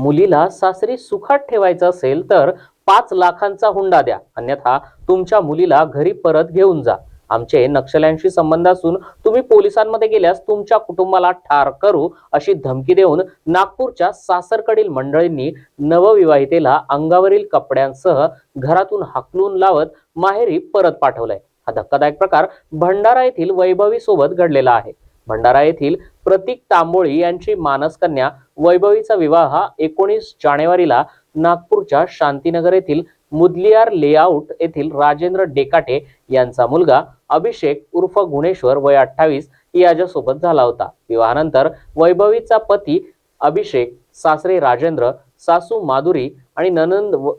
मुलीला सासरी सुखात ठेवायचं असेल तर पाच लाखांचा हुंडा द्या. अन्यथा तुमच्या मुलीला घरी परत घेऊन जा. आमचे नक्षल्यांशी संबंध असून तुम्ही पोलिसांमध्ये गेल्यास तुमच्या कुटुंबाला ठार करू अशी धमकी देऊन नागपूरच्या सासरकडील मंडळींनी नवविवाहितेला अंगावरील कपड्यांसह घरातून हाकलून लावत माहेरी परत पाठवलंय. हा धक्कादायक प्रकार भंडारा येथील वैभवी सोबत घडलेला आहे. भंडारा येथील प्रतीक तांबोळी यांची मानसकन्या वैभवीचा विवाह हा एकोणीस जानेवारीला नागपूरच्या शांतीनगर येथील मुदलियार लेआउट येथील राजेंद्र डेकाटे यांचा मुलगा अभिषेक उर्फ गुणेश्वर वय अठ्ठावीस याच्यासोबत झाला होता. विवाहानंतर वैभवीचा पती अभिषेक सासरे राजेंद्र सासू माधुरी आणि ननंद व-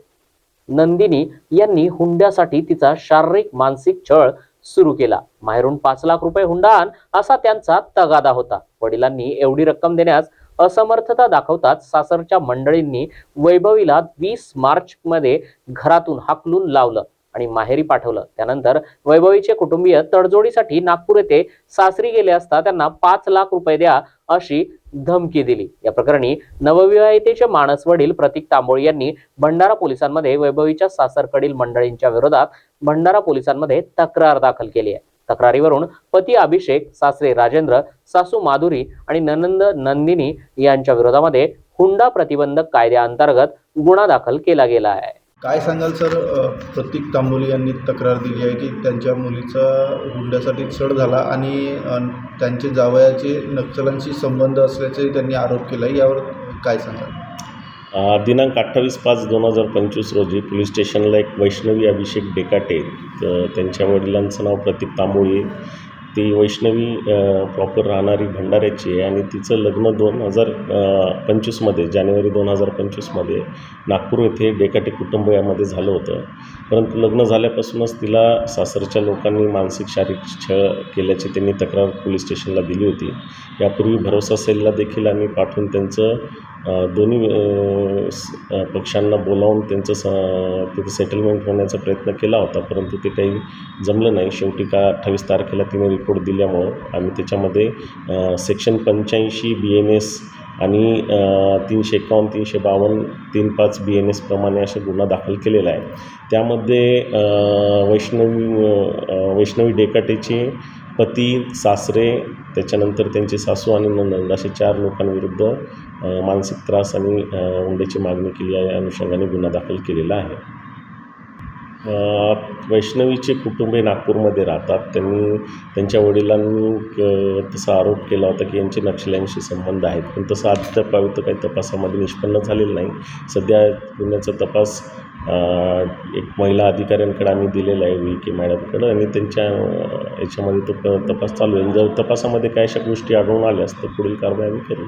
नंदिनी यांनी हुंड्यासाठी तिचा शारीरिक मानसिक छळ सुरू केला. माहेरून पाच लाख रुपये हुंडा आण असा त्यांचा तगादा होता. वडिलांनी एवढी रक्कम देण्यास असमर्थता दाखवताच सासरच्या मंडळींनी वैभवीला वीस मार्च मध्ये घरातून हाकलून लावलं आणि माहेरी पाठवलं. त्यानंतर वैभवीचे कुटुंबीय तडजोडीसाठी नागपूर येथे सासरी गेले असता त्यांना पाच लाख रुपये द्या अशी धमकी दिली. या प्रकरणी नवविवाहितेचे मानस वडील प्रतीक तांबोळी यांनी भंडारा पोलिसांमध्ये वैभवीच्या सासरकडील मंडळींच्या विरोधात भंडारा पोलिसांमध्ये तक्रार दाखल केली आहे. तक्रारीवरून पती अभिषेक सासरे राजेंद्र सासू माधुरी आणि ननंद नंदिनी यांच्या विरोधामध्ये हुंडा प्रतिबंधक कायद्याअंतर्गत गुन्हा दाखल केला गेला आहे. काय सांगाल सर? प्रतीक तांबोली यांनी तक्रार दिली आहे की त्यांच्या मुलीचा हुंड्यासाठी छळ झाला आणि त्यांचे जावयाचे नक्षलांशी संबंध असल्याचे त्यांनी आरोप केला यावर काय सांगाल? दिनांक अठ्ठावीस पाच दोन हजार पंचवीस रोजी पोलीस स्टेशनला एक वैष्णवी अभिषेक डेकाटे त्यांच्या वडिलांचं नाव प्रतीक तांबोळी ती वैष्णवी प्रॉपर राहणारी भंडाऱ्याची आहे आणि तिचं लग्न दोन हजार पंचवीसमध्ये जानेवारी दोन हजार पंचवीसमध्ये नागपूर येथे डेकाटे कुटुंब यामध्ये झालं होतं. परंतु लग्न झाल्यापासूनच तिला सासरच्या लोकांनी मानसिक शारीरिक छळ केल्याची त्यांनी तक्रार पोलीस स्टेशनला दिली होती. यापूर्वी भरोसा सेलला देखील आम्ही पाठवून त्यांचं दोन्ही स- पक्षांना बोलावून त्यांचं स तिथे सेटलमेंट होण्याचा प्रयत्न केला होता परंतु ते काही जमलं नाही. शेवटी का अठ्ठावीस तारखेला तिने रिपोर्ट दिल्यामुळं आम्ही त्याच्यामध्ये सेक्शन पंच्याऐंशी बी एन एस आणि तीनशे एकावन्न तीनशे बावन्न तीन पाच बी एन एसप्रमाणे असे गुन्हा दाखल केलेला आहे. त्यामध्ये वैष्णवी वैष्णवी डेकाटेचे पती सासरे त्याच्यानंतर त्यांचे सासू आणि नंद असे चार लोकांविरुद्ध मानसिक त्रास आणि हुंड्याची मागणी केली आहे. या अनुषंगाने गुन्हा दाखल केलेला आहे. वैष्णवीचे कुटुंबे नागपूरमध्ये राहतात. त्यांनी त्यांच्या वडिलांनी तसा आरोप केला होता की यांचे नक्षल्यांशी संबंध आहेत. पण तसं अद्याप काही तपासामध्ये निष्पन्न झालेलं नाही. सध्या गुन्ह्याचा तपास एक महिला अधिकाऱ्यांकडे आम्ही दिलेला आहे व्ही के मॅडमकडं आणि त्यांच्या याच्यामध्ये तो तपास चालू आहे. जर तपासामध्ये काय अशा गोष्टी आढळून आल्यास तर पुढील कारवाई आम्ही करू.